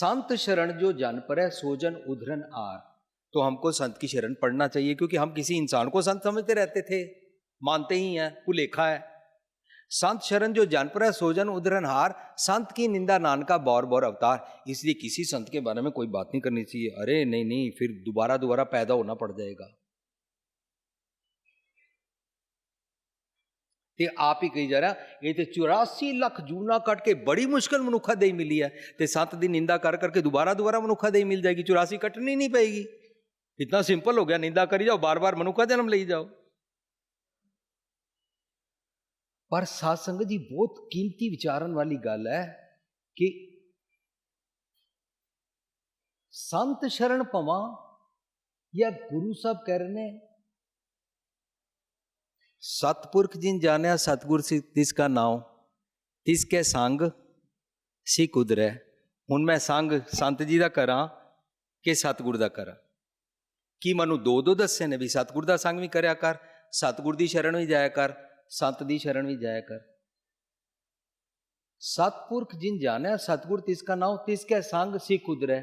سنت شرن جو جان پر ہے، سوجن ادھرن آر۔ تو ہم کو سنت کی شرن پڑھنا چاہیے، کیونکہ ہم کسی انسان کو سنت سمجھتے رہتے تھے، مانتے ہی ہیں کو لکھا ہے۔ سنت شرن جو جان پر ہے، سوجن ادھرن ہار سنت کی نندا نان کا بور بور اوتار۔ اس لیے کسی سنت کے بارے میں کوئی بات نہیں کرنی چاہیے۔ ارے، نہیں نہیں، پھر دوبارہ دوبارہ پیدا ہونا پڑ جائے گا۔ ਤੇ ਆਪ ਹੀ ਕਹੀ ਜਾ ਰਿਹਾ, ਇਹ ਤੇ 84 ਲੱਖ ਜੂਨਾ ਕੱਟ ਕੇ ਬੜੀ ਮੁਸ਼ਕਲ ਮਨੁੱਖਾ ਦੇ ਮਿਲੀ ਹੈ, ਤੇ ਸੰਤ ਦੀ ਨਿੰਦਾ ਕਰ ਕਰਕੇ ਦੁਬਾਰਾ ਦੁਬਾਰਾ ਮਨੁੱਖਾ ਦੇ ਮਿਲ ਜਾਏਗੀ 84 ਕੱਟਣੀ ਨਹੀਂ ਪਏਗੀ। ਇਤਨਾ ਸਿੰਪਲ ਹੋ ਗਿਆ, ਨਿੰਦਾ ਕਰੀ ਜਾਓ, ਬਾਰ-ਬਾਰ ਮਨੁੱਖਾ ਜਨਮ ਲਈ ਜਾਓ। ਪਰ ਸਾਧ ਸੰਗਤ ਜੀ, ਬਹੁਤ ਕੀਮਤੀ ਵਿਚਾਰਨ ਵਾਲੀ ਗੱਲ ਹੈ ਕਿ ਸੰਤ ਸ਼ਰਨ ਭਵਾਂ ਜਾਂ ਗੁਰੂ ਸਾਹਿਬ ਕਹਿ ਰਹੇ ਨੇ ਸਤਪੁਰਖ ਜਿਨ ਜਾਣਿਆ ਸਤਗੁਰ ਸਿ ਤਿਸ ਕਾ ਨਾਉ, ਤਿਸ ਕੇ ਕੁਦਰੈ। ਹੁਣ ਮੈਂ ਸੰਗ ਸੰਤ ਜੀ ਦਾ ਕਰਾਂ ਕਿ ਸਤਗੁਰ ਦਾ ਕਰਾਂ? ਕੀ ਮੈਨੂੰ ਦੋ ਦੋ ਦੱਸੇ ਨੇ ਵੀ ਸਤਗੁਰ ਦਾ ਸੰਗ ਵੀ ਕਰਿਆ ਕਰ, ਸਤਗੁਰ ਦੀ ਸ਼ਰਨ ਵੀ ਜਾਇਆ ਕਰ, ਸੰਤ ਦੀ ਸ਼ਰਨ ਵੀ ਜਾਇਆ ਕਰ। ਸਤਪੁਰਖ ਜਿਨ ਜਾਣਿਆ ਸਤਗੁਰ ਤਿਸ ਕਾ ਨਾਉ, ਤਿਸ ਕੇ ਸੰਗ ਸਿ ਕੁਦਰੈ।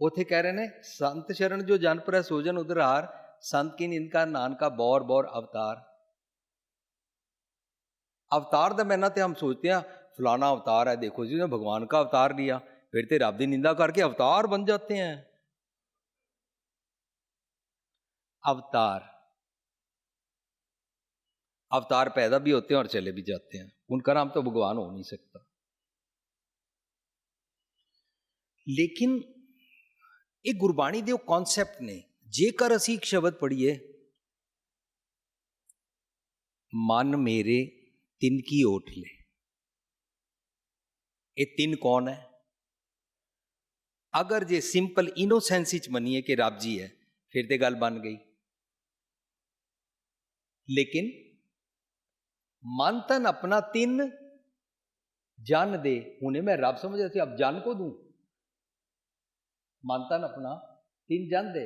ਉਥੇ ਕਹਿ ਰਹੇ ਨੇ, ਸੰਤ ਸ਼ਰਨ ਜੋ ਜਨ ਪਰ ਸੋਜਨ ਉਧਾਰ ਸੰਤ ਕੀ ਨਿੰਦ ਕਾ ਨਾਨਕਾ ਬੌਰ ਬੌਰ ਅਵਤਾਰ। अवतार द मैना ते हम सोचते हैं फलाना अवतार है देखो जी ने भगवान का अवतार लिया फिर ते रब की निंदा करके अवतार बन जाते हैं अवतार अवतार पैदा भी होते हैं और चले भी जाते हैं उनका नाम तो भगवान हो नहीं सकता लेकिन ਇਹ ਗੁਰਬਾਣੀ ਦੇ ਉਹ ਕਨਸੈਪਟ ਨੇ ਜੇਕਰ ਅਸੀਂ ਇੱਕ ਸ਼ਬਦ ਪੜ੍ਹੀਏ ਮਨ ਮੇਰੇ ਤਿੰਨ ਕੀ ਓਟ ਲੈ ਇਹ ਤਿੰਨ ਕੌਣ ਹੈ ਅਗਰ ਜੇ ਸਿੰਪਲ ਇਨੋਸੈਂਸ ਵਿੱਚ ਮੰਨੀਏ ਕਿ ਰੱਬ ਜੀ ਹੈ ਫਿਰ ਤੇ ਗੱਲ ਬਣ ਗਈ ਲੇਕਿਨ ਮਨ ਤਨ ਆਪਣਾ ਤਿੰਨ ਜਨ ਦੇ ਹੁਣੇ ਮੈਂ ਰੱਬ ਸਮਝਿਆ ਸੀ ਅਬ ਜਨ ਕੋ ਦੂੰ ਮਨ ਤਨ ਆਪਣਾ ਤਿੰਨ ਜਨ ਦੇ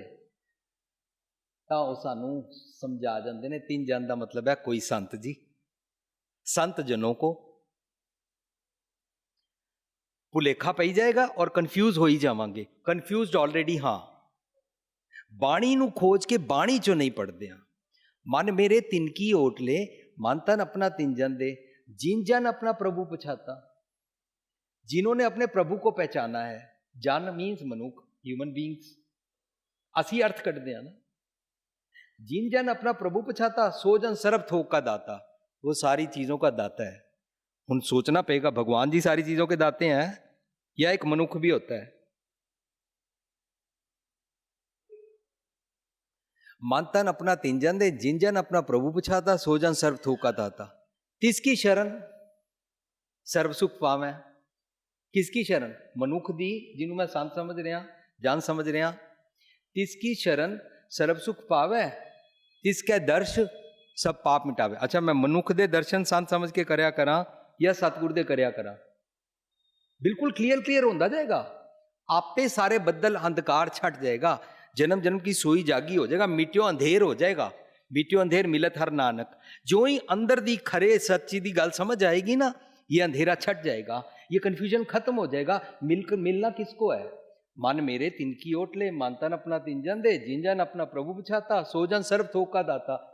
ਤਾਂ ਉਹ ਸਾਨੂੰ ਸਮਝਾ ਜਾਂਦੇ ਨੇ ਤਿੰਨ ਜਨ ਦਾ ਮਤਲਬ ਹੈ ਕੋਈ ਸੰਤ ਜੀ سنت جنوں کو بلیکا پہ جائے گا اور کنفیوز ہو جا گے۔ کنفیوزڈ آلریڈی ہاں۔ باڑی نوج کے باڑی چوں نہیں پڑھتے ہاں۔ من میرے تن کی اوٹ لے، من تن اپنا تنجن دے۔ جن جن اپنا پربھو پچھاتا۔ جنہوں نے اپنے پربھو کو پہچانا ہے۔ جن مینس منوکھ ہیومن بیگس ابھی ارتھ کٹتے ہیں نا۔ جن جن اپنا پربھ پچھاتتا سو جن سرپ تھوک کا داتا۔ وہ ساری چیزوں کا داتا ہے۔ ان سوچنا پڑے گا، بھگوان جی ساری چیزوں کے داتے ہیں یا ایک منوکھ بھی ہوتا ہے؟ مانتن اپنا تنجن دے جنجن اپنا پربھو پچھاتا سوجن سرو تھوکا داتا۔ کس کی شرن؟ سرو سکھ پاویں۔ کس کی شرن؟ منکھ دی جنہوں میں سام سمجھ رہا ہاں، جان سمجھ رہا ہاں۔ تس کی شرن سرب سکھ پاو ہے کس کے درش سب پاپ مٹاوے۔ اچھا میں منک درشن ہو جائے گا۔ میٹیو اندھیرانک جو ہی اندرے سچی گل سمجھ آئے گی نا، یہ اندھیرا چھٹ جائے گا۔ یہ کنفیوژن ختم ہو جائے گا۔ مل کر ملنا کس کو ہے؟ من میرے تین کی اوٹ لے منتھ اپنا تنجن دے جنجن اپنا پربھو بچھاتا، سو جن سرف تھوکا داتا۔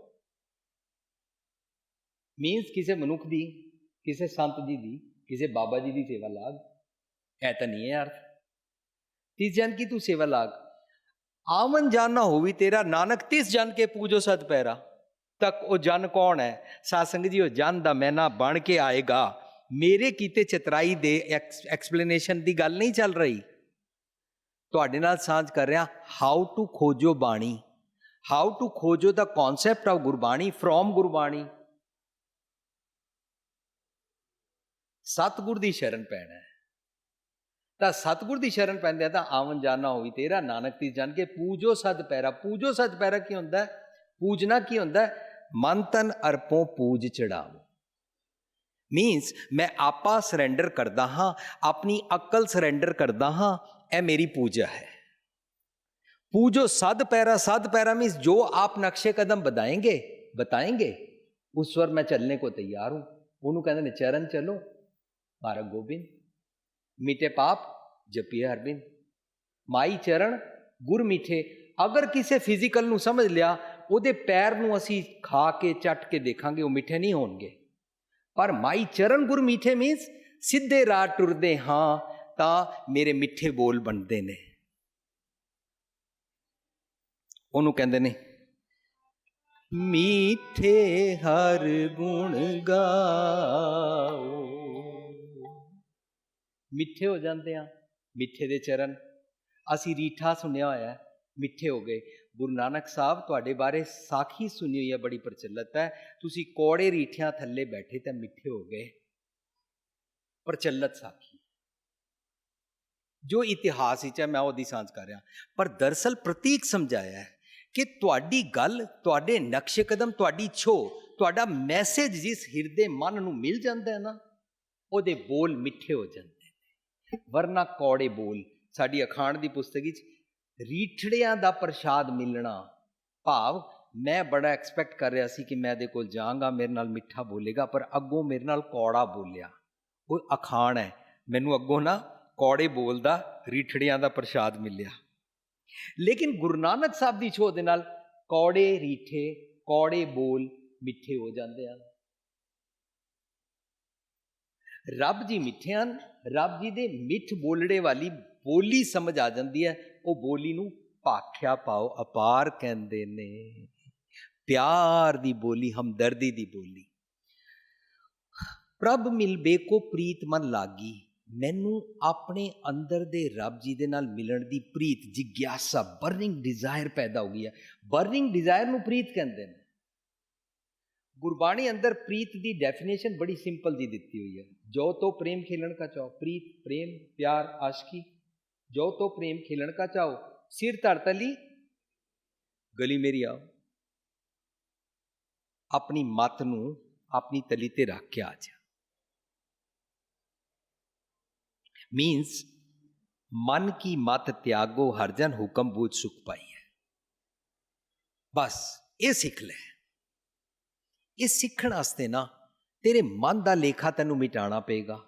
ਮੀਨਸ ਕਿਸੇ ਮਨੁੱਖ ਦੀ, ਕਿਸੇ ਸੰਤ ਜੀ ਦੀ, ਕਿਸੇ ਬਾਬਾ ਜੀ ਦੀ ਸੇਵਾ ਲਾਗ। ਇਹ ਤਾਂ ਨਹੀਂ ਹੈ ਅਰਥ। ਤਿਸ ਜਨ ਕੀ ਤੂੰ ਸੇਵਾ ਲਾਗ। ਆਮਨ ਜਾਨ ਨਾ ਹੋਵੀ ਤੇਰਾ, ਨਾਨਕ ਤਿਸ ਜਨ ਕੇ ਪੂਜੋ ਸਤ ਪੈਰਾ। ਤੱਕ ਉਹ ਜਨ ਕੌਣ ਹੈ? ਸਾਸੰਗ ਜੀ ਉਹ ਜਨ ਦਾ ਮੈਨਾ ਬਣ ਕੇ ਆਏਗਾ। ਮੇਰੇ ਕੀਤੇ ਚਤਰਾਈ ਦੇ ਐਕਸਪਲੇਨੇਸ਼ਨ ਦੀ ਗੱਲ ਨਹੀਂ ਚੱਲ ਰਹੀ। ਤੁਹਾਡੇ ਨਾਲ ਸਾਂਝ ਕਰ ਰਿਹਾ ਹਾਊ ਟੂ ਖੋਜੋ ਬਾਣੀ। ਹਾਊ ਟੂ ਖੋਜੋ ਦਾ concept of Gurbani from Gurbani. ستگ پہنا ہے تو ستگی شرن پہ آمن جانا ہوگی تیرا نانک تیس جان کے پوجو سد پیرا پوجو ست پیرا کی پوجنا کی ہوں منتن ارپو پوج چڑھاو مینس میں آپ سرڈر کرتا ہاں اپنی اقل سرڈر کرتا ہاں یہ میری پوجا ہے پوجو سد پیرا سد پیرا مینس جو آپ نقشے قدم بتایں گے بتائیں گے اسور میں چلنے کو تیار ہوں وہ چرن چلو ਮਾਰਗ ਗੋਬਿੰਦ ਮਿਟੇ ਪਾਪ ਜਪੀਏ ਹਰਬਿੰਦ ਮਾਈ ਚਰਨ ਗੁਰ ਮਿਠੇ ਅਗਰ ਕਿਸੇ ਫਿਜ਼ੀਕਲ ਨੂੰ ਸਮਝ ਲਿਆ ਉਹਦੇ ਪੈਰ ਨੂੰ ਅਸੀਂ ਖਾ ਕੇ ਚੱਟ ਕੇ ਦੇਖਾਂਗੇ ਉਹ ਮਿੱਠੇ ਨਹੀਂ ਹੋਣਗੇ ਪਰ ਮਾਈ ਚਰਨ ਗੁਰ ਮਿਠੇ ਮੀਨਸ ਸਿੱਧੇ ਰਾਹ ਟੁਰਦੇ ਹਾਂ ਤਾਂ ਮੇਰੇ ਮਿੱਠੇ ਬੋਲ ਬਣਦੇ ਨੇ ਉਹਨੂੰ ਕਹਿੰਦੇ ਨੇ ਮੀਠੇ ਹਰ ਗੁਣ ਗਾਓ ਮਿੱਠੇ ਹੋ ਜਾਂਦੇ ਆ ਮਿੱਠੇ ਦੇ ਚਰਨ। ਅਸੀਂ ਰੀਠਾ ਸੁਣਿਆ ਹੋਇਆ ਮਿੱਠੇ ਹੋ ਗਏ। ਗੁਰੂ ਨਾਨਕ ਸਾਹਿਬ ਤੁਹਾਡੇ ਬਾਰੇ ਸਾਖੀ ਸੁਣੀ ਹੋਈ ਹੈ, ਬੜੀ ਪ੍ਰਚਲਿਤ ਹੈ। ਤੁਸੀਂ ਕੋੜੇ ਰੀਠਿਆਂ ਥੱਲੇ ਬੈਠੇ ਤਾਂ ਮਿੱਠੇ ਹੋ ਗਏ। ਪ੍ਰਚਲਿਤ ਸਾਖੀ। ਜੋ ਇਤਿਹਾਸ ਵਿੱਚ ਹੈ, ਮੈਂ ਉਹਦੀ ਸਾਂਝ ਕਰ ਰਿਹਾ। ਪਰ ਦਰਸਲ ਪ੍ਰਤੀਕ ਸਮਝਾਇਆ ਹੈ ਕਿ ਤੁਹਾਡੀ ਗੱਲ, ਤੁਹਾਡੇ ਨਕਸ਼ੇ ਕਦਮ, ਤੁਹਾਡੀ ਛੋ ਤੁਹਾਡਾ ਮੈਸੇਜ ਜਿਸ ਹਿਰਦੇ ਮਨ ਨੂੰ ਮਿਲ ਜਾਂਦਾ ਹੈ ਨਾ, ਉਹਦੇ ਬੋਲ ਮਿੱਠੇ ਹੋ ਜਾਂਦੇ। ਵਰਨਾ ਕੌੜੇ ਬੋਲ। ਸਾਡੀ ਅਖਾਣ ਦੀ ਪੁਸਤਕ ਵਿੱਚ ਰੀਠੜਿਆਂ ਦਾ ਪ੍ਰਸ਼ਾਦ ਮਿਲਣਾ। ਭਾਵ ਮੈਂ ਬੜਾ ਐਕਸਪੈਕਟ ਕਰ ਰਿਹਾ ਸੀ ਕਿ ਮੈਂ ਇਹਦੇ ਕੋਲ ਜਾਵਾਂਗਾ, ਮੇਰੇ ਨਾਲ ਮਿੱਠਾ ਬੋਲੇਗਾ, ਪਰ ਅੱਗੋਂ ਮੇਰੇ ਨਾਲ ਕੌੜਾ ਬੋਲਿਆ। ਉਹ ਅਖਾਣ ਹੈ। ਮੈਨੂੰ ਅੱਗੋਂ ਨਾ ਕੌੜੇ ਬੋਲਦਾ ਰੀਠੜਿਆਂ ਦਾ ਪ੍ਰਸ਼ਾਦ ਮਿਲਿਆ। ਲੇਕਿਨ ਗੁਰੂ ਨਾਨਕ ਸਾਹਿਬ ਦੀ ਛੋਹ ਦੇ ਨਾਲ ਕੌੜੇ ਰੀਠੇ, ਕੌੜੇ ਬੋਲ ਮਿੱਠੇ ਹੋ ਜਾਂਦੇ ਹਨ। ਰੱਬ ਜੀ ਮਿੱਠੇ ਹਨ, ਰੱਬ ਜੀ ਦੇ ਮਿੱਠ ਬੋਲੜੇ ਵਾਲੀ ਬੋਲੀ ਸਮਝ ਆ ਜਾਂਦੀ ਹੈ। ਉਹ ਬੋਲੀ ਨੂੰ ਭਾਖਿਆ ਪਾਓ ਅਪਾਰ ਕਹਿੰਦੇ ਨੇ। ਪਿਆਰ ਦੀ ਬੋਲੀ, ਹਮਦਰਦੀ ਦੀ ਬੋਲੀ। ਪ੍ਰਭ ਮਿਲਬੇ ਕੋ ਪ੍ਰੀਤ ਮਨ ਲਾਗੀ। ਮੈਨੂੰ ਆਪਣੇ ਅੰਦਰ ਦੇ ਰੱਬ ਜੀ ਦੇ ਨਾਲ ਮਿਲਣ ਦੀ ਪ੍ਰੀਤ, ਜਿਗਿਆਸਾ ਬਰਨਿੰਗ ਡਿਜ਼ਾਇਰ ਪੈਦਾ ਹੋ ਗਈ ਹੈ। ਬਰਨਿੰਗ ਡਿਜ਼ਾਇਰ ਨੂੰ ਪ੍ਰੀਤ ਕਹਿੰਦੇ ਨੇ। ਗੁਰਬਾਣੀ ਅੰਦਰ ਪ੍ਰੀਤ ਦੀ ਡੈਫੀਨੇਸ਼ਨ ਬੜੀ ਸਿੰਪਲ ਜੀ ਦਿੱਤੀ ਹੋਈ ਹੈ। جو تو پریم کھیلن کا چاہو، پریت، پریم، پیار، عاشقی۔ جو تو پریم کھیلن کا چاہو، سر تلی، گلی میری آؤ۔ ਆਪਣੀ ਮਤ اپنی تلی ਤਲੀ ਤੇ ਰੱਖ ਕੇ ਆ ਜਾ ਮੀਨਸ ਮਨ ਕੀ ਮਤ ਤਿਆਗੋ ਹਰ ਜਨ ਹੁਕਮ ਬੂਝ ਸੁਖ ਪਾਈ ਹੈ ਬਸ ਇਹ ਸਿੱਖ ਲੈ ਇਹ ਤੇਰੇ ਮਨ ਦਾ ਲੇਖਾ ਤੈਨੂੰ ਮਿਟਾਣਾ ਪਏਗਾ।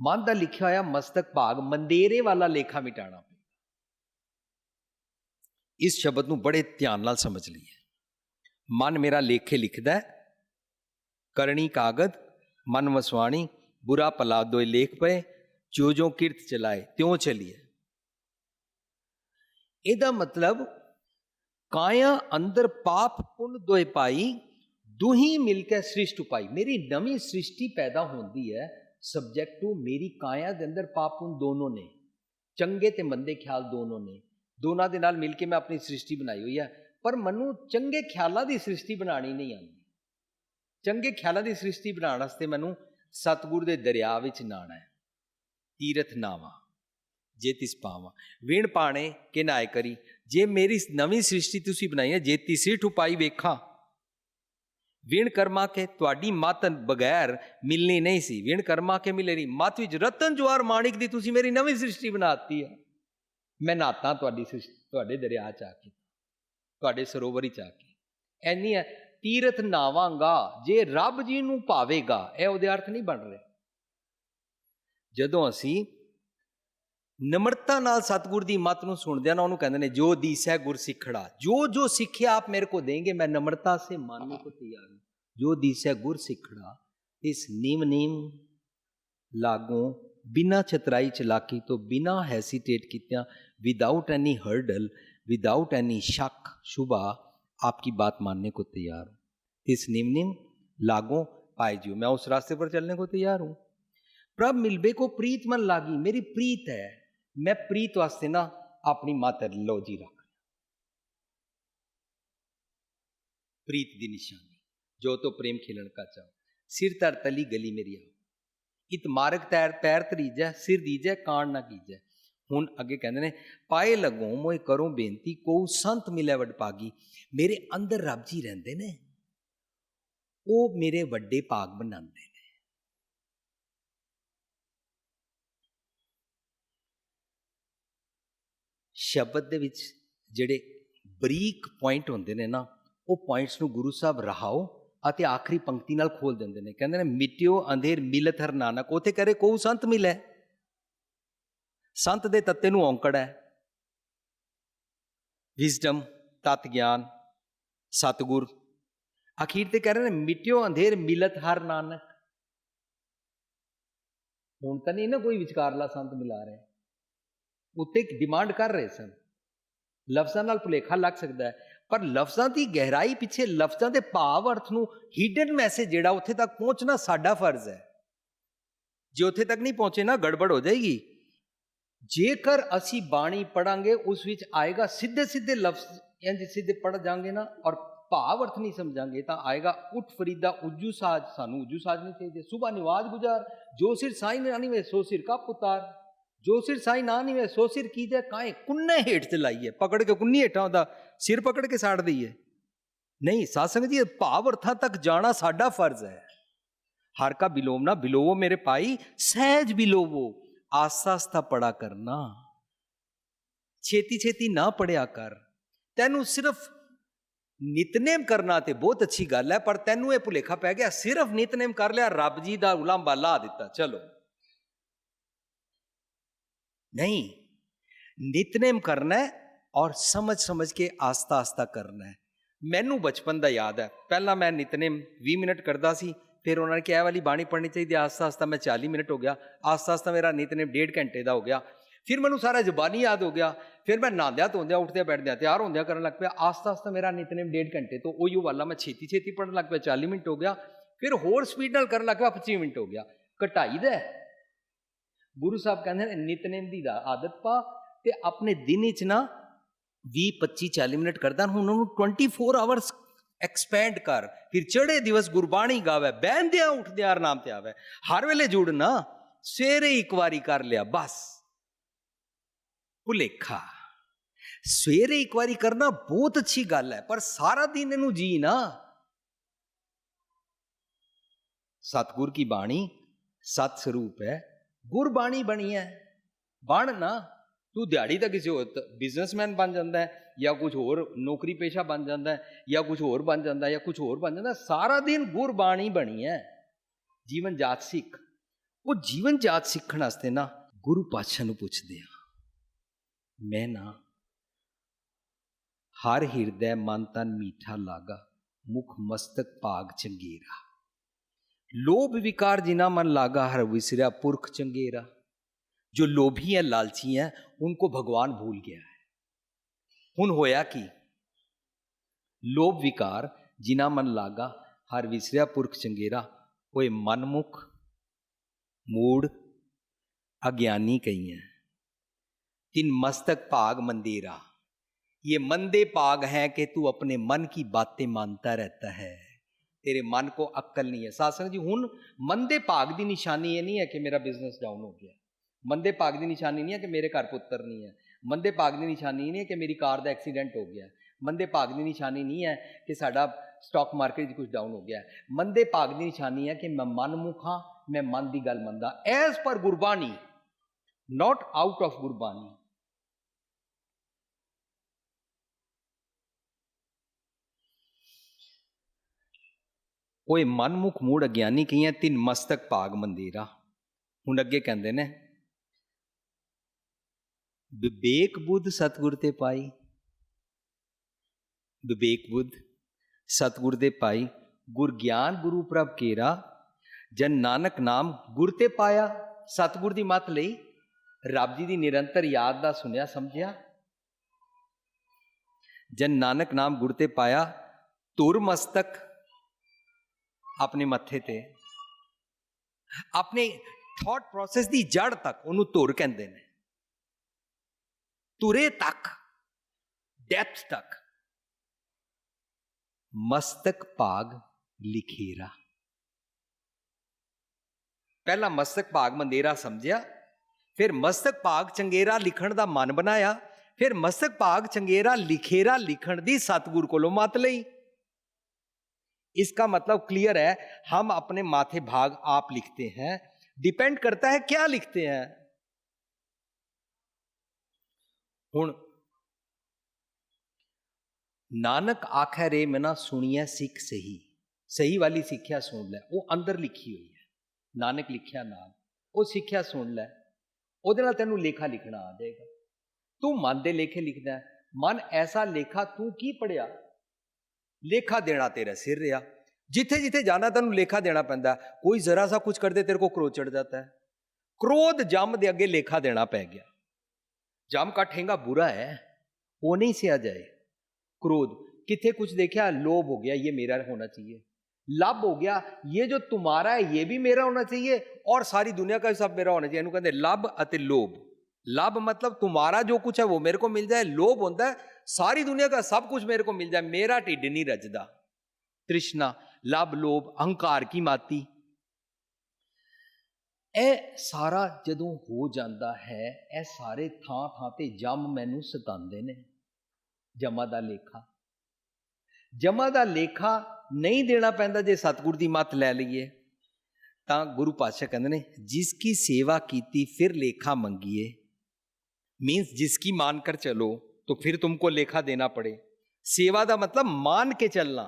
ਮਨ ਦਾ ਲਿਖਿਆ ਹੋਇਆ ਮਸਤਕ ਭਾਗ ਮੰਦੇਰੇ ਵਾਲਾ ਲੇਖਾ ਮਿਟਾਣਾ ਪਏਗਾ। ਇਸ ਸ਼ਬਦ ਨੂੰ ਬੜੇ ਧਿਆਨ ਨਾਲ ਸਮਝ ਲਈਏ। ਮਨ ਮੇਰਾ ਲੇਖੇ ਲਿਖਦਾ ਹੈ। ਕਰਨੀ ਕਾਗਦ, ਮਨ ਵਸਵਾਣੀ, ਬੁਰਾ ਭਲਾ ਦੋਏ ਲੇਖ ਪਏ ਜੋ ਜੋ ਕਿਰਤ ਚਲਾਏ, ਤਿਉ ਚਲੀਏ। ਇਹਦਾ ਮਤਲਬ ਕਾਇਆ ਅੰਦਰ ਪਾਪ ਪੁੰਨ ਦੋਏ ਪਾਈ ਦੁਹੀ ਮਿਲ ਕੇ ਸ੍ਰਿਸ਼ਟ ਉਪਾਈ ਮੇਰੀ ਨਵੀਂ ਸ੍ਰਿਸ਼ਟੀ ਪੈਦਾ ਹੁੰਦੀ ਹੈ ਸਬਜੈਕਟ ਟੂ ਮੇਰੀ ਕਾਇਆ ਦੇ ਅੰਦਰ ਪਾਪੂਨ ਦੋਨੋਂ ਨੇ ਚੰਗੇ ਤੇ ਮੰਦੇ ਖਿਆਲ ਦੋਨੋਂ ਨੇ ਦੋਨਾਂ ਦੇ ਨਾਲ ਮਿਲ ਕੇ ਮੈਂ ਆਪਣੀ ਸ੍ਰਿਸ਼ਟੀ ਬਣਾਈ ਹੋਈ ਹੈ ਪਰ ਮੈਨੂੰ ਚੰਗੇ ਖਿਆਲਾਂ ਦੀ ਸ੍ਰਿਸ਼ਟੀ ਬਣਾਣੀ ਨਹੀਂ ਆਉਂਦੀ ਚੰਗੇ ਖਿਆਲਾਂ ਦੀ ਸ੍ਰਿਸ਼ਟੀ ਬਣਾਉਣ ਵਾਸਤੇ ਮੈਨੂੰ ਸਤਿਗੁਰ ਦੇ ਦਰਿਆ ਵਿੱਚ ਨਾਣਾ ਹੈ ਤੀਰਥ ਨਾਵਾ ਜੇ ਤਿਸ ਪਾਵਾਂ ਵਿਣ ਪਾਣੇ ਕਿ ਨਾਇ ਕਰੀ ਜੇ ਮੇਰੀ ਨਵੀਂ ਸ੍ਰਿਸ਼ਟੀ ਤੁਸੀਂ ਬਣਾਈ ਹੈ ਜੇ ਤੀਸਰੀ ਠੁਪਾਈ ਵੇਖਾਂ ਵਿਣ ਕਰਮਾ ਕੇ ਤੁਹਾਡੀ ਮਤ ਬਗੈਰ ਮਿਲਣੀ ਨਹੀਂ ਸੀ ਵਿਣ ਕਰਮਾ ਕੇ ਮਿਲੇ ਨਹੀਂ ਮਤ ਵਿੱਚ ਰਤਨ ਜਵਾਰ ਮਾਣਿਕ ਦੀ ਤੁਸੀਂ ਮੇਰੀ ਨਵੀਂ ਸ੍ਰਿਸ਼ਟੀ ਬਣਾਤੀ ਹੈ ਮੈਂ ਨਾਤਾ ਤੁਹਾਡੀ ਸ੍ਰਿਸ਼ਟੀ ਤੁਹਾਡੇ ਦਰਿਆ ਚ ਆ ਕੇ ਤੁਹਾਡੇ ਸਰੋਵਰ 'ਚ ਆ ਕੇ ਐਨੀ ਹੈ ਤੀਰਥ ਨਾਵਾਂਗਾ ਜੇ ਰੱਬ ਜੀ ਨੂੰ ਭਾਵੇਗਾ ਇਹ ਉਹਦੇ ਅਰਥ ਨਹੀਂ ਬਣ ਰਿਹਾ ਜਦੋਂ ਅਸੀਂ نمرتا کی مت نو سندا نہ جو دیس ہے گر سکھڑا جو جو سکھیا آپ میرے کو دیں گے میں نمرتا سے ماننے کو تیار ہوں جو دیس ہے گر سکھڑا اس نیم نیم لاگو بنا چترائی چلاکی تو بنا ہیٹ وداؤٹ ایرڈل وداؤٹ ایک شبھا آپ کی بات ماننے کو تیار تص نیم نیم لاگو پائے جیو میں اس راستے پر چلنے کو تیار ہوں پربھ ملبے کو پرت من لاگی میری پریت ہے ਮੈਂ ਪ੍ਰੀਤ ਵਾਸਤੇ ਨਾ ਆਪਣੀ ਮਾਤਰ ਲੋ ਜੀ ਰੱਖ ਪ੍ਰੀਤ ਦੀ ਨਿਸ਼ਾਨੀ, ਜੋ ਤੋ ਪ੍ਰੇਮ ਖਿਲਣ ਕਾ ਚਾਹ ਸਿਰ ਤਰ ਤਲੀ ਗਲੀ ਮੇਰੀ ਆ। ਇਤ ਮਾਰਗ ਤੈਰ ਪੈਰ ਤਰੀਜੈ, ਸਿਰ ਦੀਜੈ, ਕਾਣ ਨਾ ਕੀਜੈ। ਹੁਣ ਅੱਗੇ ਕਹਿੰਦੇ ਨੇ, ਪਾਏ ਲਗੋ ਮੋਇ ਕਰੋ ਬੇਨਤੀ ਕੋ ਸੰਤ ਮਿਲੇ ਵਡ ਪਾਗੀ ਮੇਰੇ ਅੰਦਰ ਰੱਬ ਜੀ ਰਹਿੰਦੇ ਨੇ। ਉਹ ਮੇਰੇ ਵੱਡੇ ਭਾਗ ਬਣਾਉਂਦੇ ਸ਼ਬਦ ਦੇ ਵਿੱਚ ਜਿਹੜੇ ਬਰੀਕ ਪੁਆਇੰਟ ਹੁੰਦੇ ਨੇ ਨਾ, ਉਹ ਪੁਆਇੰਟਸ ਨੂੰ ਗੁਰੂ ਸਾਹਿਬ ਰਹਾਓ ਅਤੇ ਆਖਰੀ ਪੰਕਤੀ ਨਾਲ ਖੋਲ ਦਿੰਦੇ ਨੇ। ਕਹਿੰਦੇ ਨੇ, ਮਿਟਿਓ ਅੰਧੇਰ ਮਿਲਤ ਹਰ ਨਾਨਕ, ਉਥੇ ਕਰੇ ਕੋ ਸੰਤ ਮਿਲੇ? ਸੰਤ ਦੇ ਤੱਤੇ ਨੂੰ ਔਂਕੜ ਹੈ। ਵਿਜ਼ਡਮ ਤਤ ਗਿਆਨ, ਸਤਗੁਰ। ਅਖੀਰ ਤੇ ਕਹਿ ਰਹੇ ਨੇ, ਮਿਟਿਓ ਅੰਧੇਰ ਮਿਲਤ ਹਰ ਨਾਨਕ। ਹੁਣ ਤਾਂ ਨਹੀਂ ਨਾ ਕੋਈ ਵਿਚਕਾਰਲਾ ਸੰਤ ਮਿਲਾ ਰਿਹਾ। ਉੱਤੇ ਇੱਕ ਡਿਮਾਂਡ ਕਰ ਰਹੇ ਸਨ। ਲਫ਼ਜ਼ਾਂ ਨਾਲ ਭੁਲੇਖਾ ਲੱਗ ਸਕਦਾ ਹੈ, ਪਰ ਲਫ਼ਜ਼ਾਂ ਦੀ ਗਹਿਰਾਈ ਪਿੱਛੇ ਲਫ਼ਜ਼ਾਂ ਦੇ ਭਾਵ ਅਰਥ ਨੂੰ ਹੀਡਨ ਮੈਸੇਜ ਜਿਹੜਾ ਉੱਥੇ ਤੱਕ ਪਹੁੰਚਣਾ ਸਾਡਾ ਫਰਜ਼ ਹੈ। ਜੇ ਉੱਥੇ ਤੱਕ ਨਹੀਂ ਪਹੁੰਚੇ ਨਾ ਗੜਬੜ ਹੋ ਜਾਏਗੀ। ਜੇਕਰ ਅਸੀਂ ਬਾਣੀ ਪੜਾਂਗੇ ਉਸ ਵਿੱਚ ਆਏਗਾ ਸਿੱਧੇ ਸਿੱਧੇ ਲਫ਼ਜ਼ ਇੰਜ ਸਿੱਧੇ ਪੜ ਜਾਾਂਗੇ ਨਾ ਔਰ ਭਾਵ ਅਰਥ ਨਹੀਂ ਸਮਝਾਂਗੇ, ਤਾਂ ਆਏਗਾ ਉਠ ਫਰੀਦਾ ਉਜੂ ਸਾਜ, ਸਾਨੂੰ ਉਜੂ ਸਾਜ ਨਹੀਂ ਚਾਹੀਦੇ। ਸੁਬਾ ਨਿਵਾਜ ਗੁਜ਼ਾਰ, ਜੋ ਸਿਰ ਸਾਈ ਨਾ ਨਹੀਂ ਸੋ ਸਿਰ ਕਾ ਪੁਤਾਰ ਜੋ ਸਿਰ ਸਾਈ ਨਾ ਨਹੀਂ ਸੋ ਸਿਰ ਕੀਜੈ ਕਾਏ ਕੁੰਨੇ ਹੇਠ ਤੇ ਲਾਈਏ ਪਕੜ ਕੇ ਕੁੰਨੀ ਹੇਠਾਂ ਉਹਦਾ ਸਿਰ ਪਕੜ ਕੇ ਸਾੜ ਦਈਏ ਨਹੀਂ ਸਾਸੰਗ ਜੀ, ਭਾਵ ਅਰਥਾਂ ਤੱਕ ਜਾਣਾ ਸਾਡਾ ਫਰਜ਼ ਹੈ। ਹਰ ਕਾ ਬਿਲੋਮ ਨਾ ਬਿਲੋਵੋ ਮੇਰੇ ਭਾਈ, ਸਹਿਜ ਬਿਲੋਵੋ ਆਸਾ ਆਸਤਾ ਪੜਾ ਕਰਨਾ ਛੇਤੀ ਛੇਤੀ ਨਾ ਪੜਿਆ ਕਰ। ਤੈਨੂੰ ਸਿਰਫ ਨਿਤਨੇਮ ਕਰਨਾ ਤੇ ਬਹੁਤ ਅੱਛੀ ਗੱਲ ਹੈ, ਪਰ ਤੈਨੂੰ ਇਹ ਭੁਲੇਖਾ ਪੈ ਗਿਆ, ਸਿਰਫ ਨਿਤਨੇਮ ਕਰ ਲਿਆ, ਰੱਬ ਜੀ ਦਾ ਉਲਾਂਬਾ ਲਾ ਦਿੱਤਾ। ਚਲੋ। नहीं ਨਿਤਨੇਮ ਕਰਨਾ ਔਰ ਸਮਝ ਸਮਝ ਕੇ ਆਸਤਾ ਆਸਤਾ ਕਰਨਾ ਹੈ ਮੈਨੂੰ ਬਚਪਨ ਦਾ ਯਾਦ ਹੈ ਪਹਿਲਾਂ ਮੈਂ ਨਿਤਨੇਮ 20 ਮਿੰਟ ਕਰਦਾ ਸੀ ਫਿਰ ਉਹਨਾਂ ਨੇ ਕਿਹਾ ਵਾਲੀ ਬਾਣੀ ਪੜ੍ਹਨੀ ਚਾਹੀਦੀ ਹੈ ਆਸਤਾ ਆਸਤਾ ਮੈਂ 40 ਮਿੰਟ ਹੋ ਗਿਆ ਆਸਤਾ ਆਸਤਾ ਮੇਰਾ ਨਿਤਨੇਮ ਡੇਢ ਘੰਟੇ ਦਾ ਹੋ ਗਿਆ ਫਿਰ ਮੈਨੂੰ ਸਾਰਾ ਜ਼ੁਬਾਨੀ ਯਾਦ ਹੋ ਗਿਆ ਫਿਰ ਮੈਂ ਨਾਂਦਿਆਂ ਧੋਂਦਿਆਂ ਉੱਠਦਿਆਂ ਬੈਠਦਿਆਂ ਤਿਆਰ ਹੁੰਦਿਆਂ ਕਰਨ ਲੱਗ ਪਿਆ ਆਸਤਾ ਆਸਤਾ ਮੇਰਾ ਨਿਤਨੇਮ ਡੇਢ ਘੰਟੇ ਤੋਂ ਉਹੀਓ ਵਾਲਾ ਮੈਂ ਛੇਤੀ ਛੇਤੀ ਪੜ੍ਹਨ ਲੱਗ ਪਿਆ 40 ਮਿੰਟ ਹੋ ਗਿਆ ਫਿਰ ਹੋਰ ਸਪੀਡ ਨਾਲ ਕਰਨ ਲੱਗ ਪਿਆ 25 ਮਿੰਟ ਹੋ ਗਿਆ ਘਟਾਈ ਦਾ ਗੁਰੂ ਸਾਹਿਬ ਕਹਿੰਦੇ ਨੇ, ਨਿਤਨੇਮ ਦੀ ਦਾ ਆਦਤ ਪਾ ਤੇ ਆਪਣੇ ਦਿਨ ਵਿੱਚ ਨਾ 20 25 40 ਮਿੰਟ ਕਰਦਾ ਹੁਣ ਉਹਨੂੰ 24 ਆਵਰਸ ਐਕਸਪੈਂਡ ਕਰ। ਫਿਰ ਚੜੇ ਦਿਵਸ ਗੁਰਬਾਣੀ ਗਾਵੇ, ਬਹਿੰਦਿਆਂ ਉੱਠਦਿਆਂ ਨਾਮ ਤੇ ਆਵੇ। ਹਰ ਵੇਲੇ ਜੁੜਨਾ ਸਵੇਰੇ ਇੱਕ ਵਾਰੀ ਕਰ ਲਿਆ, ਬਸ। ਭੁਲੇਖਾ। ਸਵੇਰੇ ਇੱਕ ਵਾਰੀ ਕਰਨਾ ਬਹੁਤ ਅੱਛੀ ਗੱਲ ਹੈ, ਪਰ ਸਾਰਾ ਦਿਨ ਇਹਨੂੰ ਜੀ ਨਾ। ਸਤਗੁਰ ਕੀ ਬਾਣੀ, ਸਤ ਸਰੂਪ ਹੈ ਗੁਰਬਾਣੀ ਬਣੀ ਹੈ। ਬਣ ਨਾ ਤੂੰ ਦਿਹਾੜੀ ਤਾਂ ਕਿਸੇ ਹੋਰ ਬਿਜ਼ਨਸਮੈਨ ਬਣ ਜਾਂਦਾ ਹੈ ਜਾਂ ਕੁਝ ਹੋਰ, ਨੌਕਰੀ ਪੇਸ਼ਾ ਬਣ ਜਾਂਦਾ ਹੈ ਜਾਂ ਕੁਝ ਹੋਰ ਬਣ ਜਾਂਦਾ ਹੈ ਜਾਂ ਕੁਝ ਹੋਰ ਬਣ ਜਾਂਦਾ ਸਾਰਾ ਦਿਨ ਗੁਰਬਾਣੀ ਬਣੀ ਹੈ। ਜੀਵਨ ਜਾਤ ਸਿੱਖ। ਉਹ ਜੀਵਨ ਜਾਤ ਸਿੱਖਣ ਵਾਸਤੇ ਨਾ ਗੁਰੂ ਪਾਤਸ਼ਾਹ ਨੂੰ ਪੁੱਛਦੇ ਆ। ਮੈਂ ਨਾ ਹਰ ਹਿਰਦੈ ਮਨ ਤਨ ਮੀਠਾ ਲਾਗਾ, ਮੁਖ ਮਸਤਕ ਭਾਗ ਚੰਗੇਰਾ। لوب وکار جنا من لاگا ہر وسرا پرخ چنگیرا۔ جو لوبھی ہیں، لالچی ہیں، ان کو بھگوان بھول گیا ہے۔ ہن ہویا کی؟ لوب وکار جی جنا من لاگا ہر وسرا پرخ چنگیرا۔ وہ منمکھ موڑ، اگیانی کہیں ہیں۔ تین مستک پاگ مندیرا۔ یہ مندے پاگ ہیں کہ تو اپنے من کی باتیں مانتا رہتا ہے۔ ਤੇਰੇ ਮਨ ਕੋ ਅਕਲ ਨਹੀਂ ਹੈ ਸਾਸੰਗ ਜੀ ਹੁਣ ਮੰਦੇ ਭਾਗ ਦੀ ਨਿਸ਼ਾਨੀ ਇਹ ਨਹੀਂ ਹੈ ਕਿ ਮੇਰਾ ਬਿਜ਼ਨਸ ਡਾਊਨ ਹੋ ਗਿਆ ਮੰਦੇ ਭਾਗ ਦੀ ਨਿਸ਼ਾਨੀ ਨਹੀਂ ਹੈ ਕਿ ਮੇਰੇ ਘਰ ਪੁੱਤਰ ਨਹੀਂ ਹੈ ਮੰਦੇ ਭਾਗ ਦੀ ਨਿਸ਼ਾਨੀ ਨਹੀਂ ਹੈ ਕਿ ਮੇਰੀ ਕਾਰ ਦਾ ਐਕਸੀਡੈਂਟ ਹੋ ਗਿਆ ਮੰਦੇ ਭਾਗ ਦੀ ਨਿਸ਼ਾਨੀ ਨਹੀਂ ਹੈ ਕਿ ਸਾਡਾ ਸਟਾਕ ਮਾਰਕੀਟ 'ਚ ਕੁਝ ਡਾਊਨ ਹੋ ਗਿਆ ਮੰਦੇ ਭਾਗ ਦੀ ਨਿਸ਼ਾਨੀ ਹੈ ਕਿ ਮੈਂ ਮਨਮੁਖ ਹਾਂ ਮੈਂ ਮਨ ਦੀ ਗੱਲ ਮੰਨਦਾ as per Gurbani not out of Gurbani ਓਏ ਮਨਮੁਖ ਮੂੜ ਅਗਿਆਨੀ ਕਹੀਆਂ ਤਿੰਨ ਮਸਤਕ ਭਾਗ ਮੰਦੀਰਾ। ਹੁਣ ਅੱਗੇ ਕਹਿੰਦੇ ਨੇ, ਵਿਵੇਕ ਬੁੱਧ ਸਤਗੁਰ ਤੇ ਪਾਈ। ਵਿਵੇਕ ਬੁੱਧ ਸਤਗੁਰ ਦੇ ਪਾਈ, ਗੁਰ ਗਿਆਨ ਗੁਰੂ ਪ੍ਰਭ ਕੇਰਾ, ਜਨ ਨਾਨਕ ਨਾਮ ਗੁਰ ਤੇ ਪਾਇਆ, ਸਤਗੁਰ ਦੀ ਮੱਤ ਲਈ। ਰੱਬ ਜੀ ਦੀ ਨਿਰੰਤਰ ਯਾਦ ਦਾ ਸੁਨਿਆ ਸਮਝਿਆ। ਜਨ ਨਾਨਕ ਨਾਮ ਗੁਰ ਤੇ ਪਾਇਆ, ਤੁਰ ਮਸਤਕ ਆਪਣੇ ਮੱਥੇ ਤੇ, ਆਪਣੇ ਥਾਟ ਪ੍ਰੋਸੈਸ ਦੀ ਜੜ ਤੱਕ ਉਹਨੂੰ ਧੁਰ ਕਹਿੰਦੇ ਨੇ। ਤੁਰੇ ਤੱਕ ਡੈਪਥ ਤੱਕ। ਮਸਤਕ ਭਾਗ ਲਿਖੇਰਾ। ਪਹਿਲਾ ਮਸਤਕ ਭਾਗ ਮੰਦੇਰਾ ਸਮਝਿਆ, ਫਿਰ ਮਸਤਕ ਭਾਗ ਚੰਗੇਰਾ ਲਿਖਣ ਦਾ ਮਨ ਬਣਾਇਆ, ਫਿਰ ਮਸਤਕ ਭਾਗ ਚੰਗੇਰਾ ਲਿਖੇਰਾ ਲਿਖਣ ਦੀ ਸਤਗੁਰ ਕੋਲੋਂ ਮਤ ਲਈ। اس کا مطلب کلیئر ہے، ہم اپنے ماتھے بھاگ آپ لکھتے ہیں۔ ڈپینڈ کرتا ہے کیا لکھتے ہیں۔ ہوں نانک آخ میں سنی ہے سکھ صحیح صحیح والی سکھیا سن لے، وہ اندر لکھی ہوئی ہے۔ نانک لکھا نہ وہ سکھا سن لے۔ وہ تینوں لےکھا لکھنا آ جائے گا۔ تن دے لےکھے لکھنا ہے۔ من ایسا لےکھا تھی ਲੇਖਾ ਦੇਣਾ ਤੇਰਾ ਸਿਰ ਰਿਹਾ ਜਿੱਥੇ ਜਿੱਥੇ ਜਾਣਾ ਤੈਨੂੰ ਲੇਖਾ ਦੇਣਾ ਪੈਂਦਾ ਹੈ। ਕੋਈ ਜ਼ਰਾ ਸਾ ਕੁਝ ਕਰਦੇ ਤੇਰੇ ਕੋ ਕ੍ਰੋਧ ਚੜ ਜਾਂਦਾ ਹੈ ਕ੍ਰੋਧ ਜਮ ਦੇ ਅੱਗੇ ਲੇਖਾ ਦੇਣਾ ਪੈ ਗਿਆ ਜਮ का ठेंगा बुरा है वो नहीं से आ जाए क्रोध किथे कुछ देखा लोभ हो गया ये मेरा होना चाहिए लभ हो गया ये जो तुम्हारा है ये भी मेरा होना चाहिए और सारी दुनिया का भी सब मेरा होना चाहिए ਇਹਨੂੰ ਕਹਿੰਦੇ ਲਭ ਅਤੇ ਲੋਭ लभ मतलब तुम्हारा जो कुछ है वो मेरे को मिल जाए लोभ होता है सारी दुनिया का सब कुछ मेरे को मिल जाए मेरा ढिड नहीं रजदा तृष्णा लभ लोभ अहंकार की माती ਇਹ ਸਾਰਾ ਜਦੋਂ ਹੋ ਜਾਂਦਾ ਹੈ ਇਹ ਸਾਰੇ ਥਾਂ ਥਾਂ ਤੇ ਜਮ ਮੈਨੂੰ ਸਤਾਉਂਦੇ ਨੇ ਜਮਾ ਦਾ ਲੇਖਾ ਜਮਾ ਦਾ ਲੇਖਾ ਨਹੀਂ ਦੇਣਾ ਪੈਂਦਾ ਜੇ ਸਤਿਗੁਰ ਦੀ ਮੱਤ ਲੈ ਲਈਏ ਤਾਂ ਗੁਰੂ ਪਾਤਸ਼ਾਹ ਕਹਿੰਦੇ ਨੇ ਜਿਸ ਕੀ ਸੇਵਾ ਕੀਤੀ ਫਿਰ ਲੇਖਾ ਮੰਗੀਏ मीन्स जिसकी मानकर चलो तो تو پھر تم کو لیکھا دینا پڑے۔ سیوا دا مطلب مان کے چلنا۔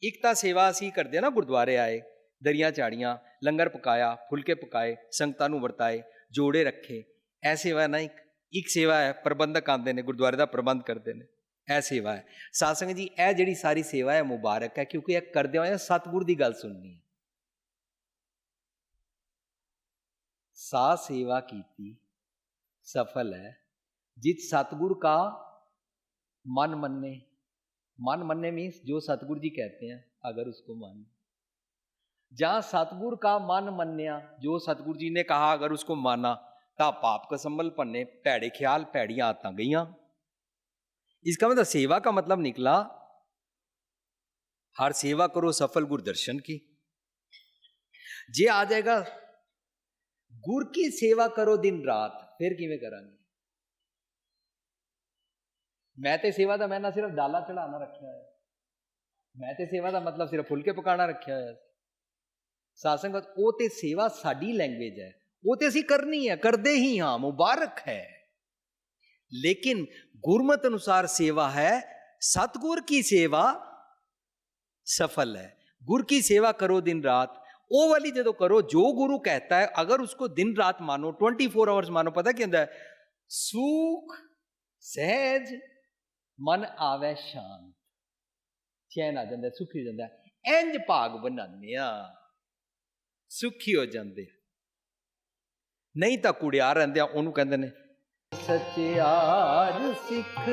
ایک تو سیوا اِسی کرتے نا گردوارے آئے، دریا چاڑیاں، لنگر پکایا فلکے پکائے سنگتوں وتا جوڑے رکھے۔ یہ سیوا نہ سیوا ہے پربنک آتے ہیں گردوارے کا پربند کرتے ہیں یہ سیوا ہے۔ سات سنگ جی یہ جہی ساری سیو ہے مبارک ہے، کیونکہ یہ کردہ ہوئے ست گور کی گل سننی سا سیوا کی سفل ہے۔ جت ستگور کا من مننے۔ من مننے مینس جو ستگور جی کہتے ہیں، اگر اس کو مان جہاں ستگر کا من منیا، جو ستگور جی نے کہا اگر اس کو مانا، تا پاپ کا سمبل پنے، پیڑے خیال، پیڑیاں آتا گئیاں۔ اس کا مطلب سیوا کا مطلب نکلا، ہر سیوا کرو سفل گر درشن کی۔ جی آ جائے گا، گر کی سیوا کرو دن رات، پھر کیویں کریں گے ਮੈਂ ਤੇ ਸੇਵਾ ਦਾ ਮੈਂ ਨਾ ਸਿਰਫ ਡਾਲਾ ਚੜਾਣਾ ਰੱਖਿਆ ਹੋਇਆ ਮੈਂ ਤੇ ਸੇਵਾ ਦਾ ਮਤਲਬ ਸਿਰਫ ਫੁਲਕੇ ਪਕਾਣਾ ਰੱਖਿਆ ਹੋਇਆ ਸਾਧ ਸੰਗਤ ਉਹ ਤੇ ਸੇਵਾ ਸਾਡੀ ਲੈਂਗੁਏਜ ਹੈ ਉਹ ਤੇ ਅਸੀਂ ਕਰਨੀ ਹੈ ਕਰਦੇ ਹੀ ਹਾਂ ਮੁਬਾਰਕ ਹੈ ਲੇਕਿਨ ਗੁਰਮਤ ਅਨੁਸਾਰ ਸੇਵਾ ਹੈ ਸਤਗੁਰ ਕੀ ਸੇਵਾ सफल है गुर की सेवा करो दिन रात ਉਹ ਵਾਲੀ ਜਦੋਂ ਕਰੋ ਜੋ ਗੁਰੂ ਕਹਤਾ ਹੈ ਅਗਰ ਉਸਕੋ ਦਿਨ ਰਾਤ ਮਾਨੋ 24 ਆਵਰਸ ਮਾਨੋ ਪਤਾ ਕੀ ਹੁੰਦਾ ਹੈ ਸੁਖ ਸਹਿਜ ਮਨ ਆਵੇ ਸ਼ਾਂਤ। ਚੈਨ ਆ ਜਾਂਦਾ, ਸੁਖੀ ਹੋ ਜਾਂਦਾ। ਇੰਜ ਭਾਗ ਬਣਾਉਂਦੇ ਆ। ਸੁਖੀ ਹੋ ਜਾਂਦੇ ਨਹੀਂ ਤਾਂ ਕੁੜਿਆਰ ਰਹਿੰਦੇ ਆ, ਉਹਨੂੰ ਕਹਿੰਦੇ ਨੇ ਸਚਿਆਰ ਸਿੱਖ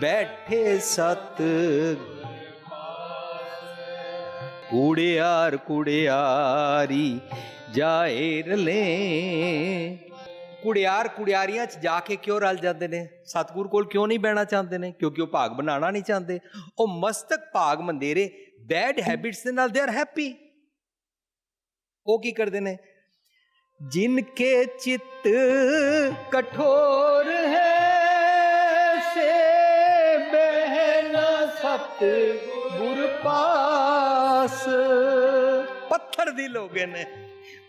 ਬੈਠੇ ਸਤ। ਕੁੜਿਆਰ ਕੁੜਿਆਰੀ ਜਾਏ ਰਲੇ। ਕੁੜਿਆਰ ਕੁੜਿਆਰੀਆਂ ਚ ਜਾ ਕੇ ਕਿਉਂ ਰਲ ਜਾਂਦੇ ਨੇ ਸਤਗੁਰ ਕੋਲ ਕਿਉਂ ਨਹੀਂ ਬਹਿਣਾ ਚਾਹੁੰਦੇ ਨੇ ਕਿਉਂਕਿ ਉਹ ਭਾਗ ਬਣਾਉਣਾ ਨਹੀਂ ਚਾਹੁੰਦੇ ਉਹ ਮਸਤਕ ਭਾਗ ਮੰਦੇਰੇ ਬੈਡ ਹੈਬਿਟਸ ਦੇ ਨਾਲ ਦੇ ਆਰ ਹੈਪੀ ਉਹ ਕੀ ਕਰਦੇ ਨੇ जिनके चित्त कठोर है से बहना सत गुर पास ਪੱਥਰ ਦਿਲ ਹੋ ਗਏ ਨੇ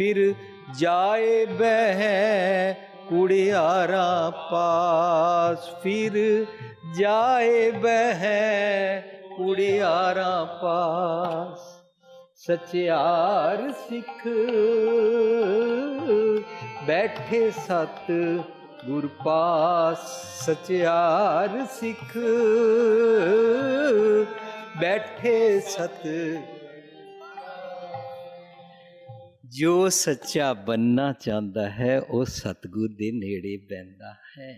ਫਿਰ ਜਾਏ ਬਹਿ ਕੁੜਿਆਰਾ ਪਾਸ, ਫਿਰ ਜਾਏ ਬਹਿ ਕੁੜਿਆਰਾ ਪਾਸ। ਸਚਿਆਰ ਸਿੱਖ ਬੈਠੇ ਸਤ ਗੁਰ ਪਾਸ, ਸਚਿਆਰ ਸਿੱਖ ਬੈਠੇ ਸਤ ਜੋ ਸੱਚਾ ਬੰਨਾ ਚਾਹੁੰਦਾ ਹੈ ਉਹ ਸਤਗੁਰ ਦੇ ਨੇੜੇ ਬੈੰਦਾ ਹੈ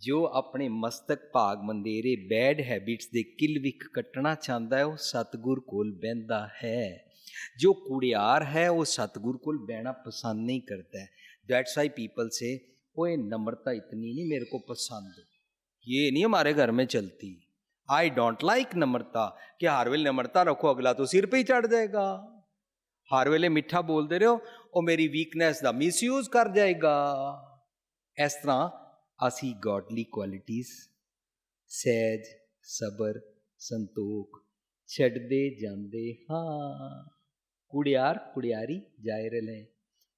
ਜੋ ਆਪਣੇ ਮਸਤਕ ਭਾਗ ਮੰਦੇਰੇ ਬੈਡ ਹੈਬਿਟਸ ਦੇ ਕਿਲਵਿਕ ਕੱਟਣਾ ਚਾਹੁੰਦਾ ਹੈ ਉਹ ਸਤਗੁਰ ਕੋਲ ਬਹਿੰਦਾ ਹੈ ਜੋ ਕੁੜਿਆਰ ਹੈ ਉਹ ਸਤਗੁਰ ਕੋਲ ਬਹਿਣਾ ਪਸੰਦ ਨਹੀਂ ਕਰਦਾ ਹੈ दैट्स वाई पीपल से ओए नम्रता इतनी नहीं मेरे को पसंद ये नहीं हमारे घर में चलती आई डोंट लाइक नम्रता कि हर वेले नम्रता रखो अगला तो सिर पे ही चढ़ जाएगा ਹਰ ਵੇਲੇ ਮਿੱਠਾ ਬੋਲਦੇ ਰਹੋ ਉਹ ਮੇਰੀ ਵੀਕਨੈਸ ਦਾ ਮਿਸਯੂਜ਼ ਕਰ ਜਾਏਗਾ ਇਸ ਤਰ੍ਹਾਂ ਅਸੀਂ ਗੋਡਲੀ ਕੁਆਲਿਟੀਆਂ ਸਹਿਜ ਸਬਰ ਸੰਤੋਖ ਛੱਡਦੇ ਜਾਂਦੇ ਹਾਂ ਕੁੜਿਆਰ ਕੁੜਿਆਰੀ ਜਾਇ ਰਲੇ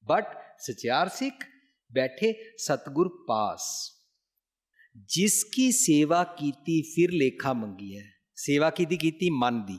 ਬਟ ਸਚਿਆਰ ਸਿੱਖ ਬੈਠੇ ਸਤਗੁਰ ਪਾਸ ਜਿਸ ਕੀ ਸੇਵਾ ਕੀਤੀ ਫਿਰ ਲੇਖਾ ਮੰਗੀ ਹੈ ਸੇਵਾ ਕੀਤੀ ਕੀਤੀ ਮਨ ਦੀ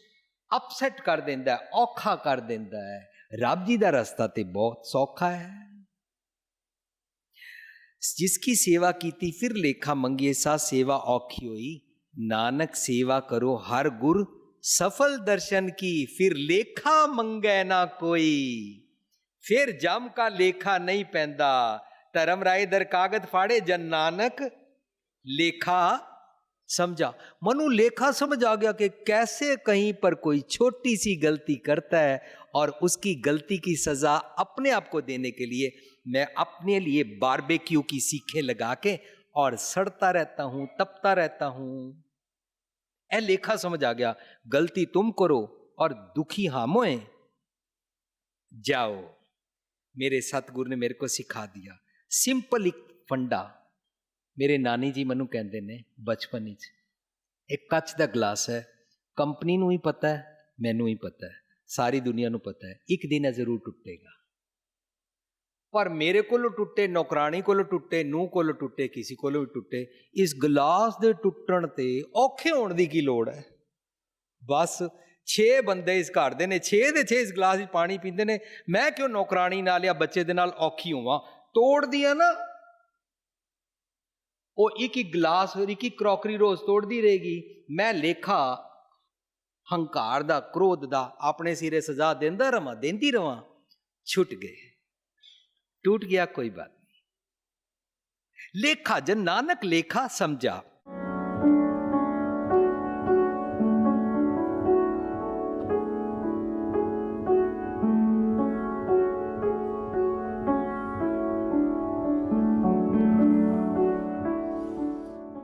ਅਪਸੈਟ ਕਰ ਦਿੰਦਾ ਹੈ ਔਖਾ ਕਰ ਦਿੰਦਾ ਹੈ ਰੱਬ ਜੀ ਦਾ ਰਸਤਾ ਤੇ ਬਹੁਤ ਸੌਖਾ ਹੈ ਜਿਸ ਕੀ ਸੇਵਾ ਕੀਤੀ ਫਿਰ ਲੇਖਾ ਮੰਗੀਏ ਸਾ ਸੇਵਾ ਔਖੀ ਹੋਈ ਨਾਨਕ ਸੇਵਾ ਕਰੋ ਹਰ ਗੁਰ ਸਫਲ ਦਰਸ਼ਨ ਕੀ ਫਿਰ ਲੇਖਾ ਮੰਗੈ ਨਾ ਕੋਈ ਫਿਰ ਜਮ ਕਾ ਲੇਖਾ ਨਹੀਂ ਪੈਂਦਾ ਧਰਮ ਰਾਏ ਦਰ ਕਾਗਜ਼ ਫਾੜੇ ਜਨ ਨਾਨਕ سمجھا۔ منو لیکھا سمجھ آ گیا کہ کیسے کہیں پر کوئی چھوٹی سی غلطی کرتا ہے اور اس کی غلطی کی سزا اپنے آپ کو دینے کے لیے میں اپنے لیے باربیکیو کی سیکھیں لگا کے اور سڑتا رہتا ہوں، تپتا رہتا ہوں۔ اے لیکھا سمجھ آ گیا، غلطی تم کرو اور دکھی ہاموئیں جاؤ، میرے ست گرو نے میرے کو سکھا دیا۔ سمپل ایک فنڈا ਮੇਰੇ ਨਾਨੀ ਜੀ ਮੈਨੂੰ ਕਹਿੰਦੇ ਨੇ ਬਚਪਨ ਵਿੱਚ ਇੱਕ ਕੱਚ ਦਾ ਗਲਾਸ ਹੈ, ਕੰਪਨੀ ਨੂੰ ਹੀ ਪਤਾ ਹੈ, ਮੈਨੂੰ ਹੀ ਪਤਾ ਹੈ, ਸਾਰੀ ਦੁਨੀਆ ਨੂੰ ਪਤਾ ਹੈ, ਇੱਕ ਦਿਨ ਇਹ ਜ਼ਰੂਰ ਟੁੱਟੇਗਾ। ਪਰ ਮੇਰੇ ਕੋਲੋਂ ਟੁੱਟੇ ਨੌਕਰਾਨੀ ਕੋਲੋਂ ਟੁੱਟੇ ਨੂੰ ਕੋਲੋਂ ਟੁੱਟੇ, ਕਿਸੇ ਕੋਲੋਂ ਵੀ ਟੁੱਟੇ, ਇਸ ਗਲਾਸ ਦੇ ਟੁੱਟਣ ਤੇ ਔਖੇ ਹੋਣ ਦੀ ਕੀ ਲੋੜ ਹੈ? ਬਸ 6 ਬੰਦੇ ਇਸ ਘਰ ਦੇ ਨੇ 6 ਦੇ 6 ਇਸ ਗਲਾਸ ਵਿੱਚ ਪਾਣੀ ਪੀਂਦੇ ਨੇ, ਮੈਂ ਕਿਉਂ ਨੌਕਰਾਨੀ ਨਾਲ ਜਾਂ ਬੱਚੇ ਦੇ ਨਾਲ ਔਖੀ ਹੋਵਾਂ? ਤੋੜਦੀ ਆ ਨਾ وہ ایک ہی گلاس اور ایک ہی کروکری روز توڑ دی رہے گی۔ میں لےا ہنکار دا، کرود دا، اپنے سر سجا گئے۔ ٹوٹ گیا، کوئی بات نہیں۔ لےکھا جن نانک لےکھا سمجھا۔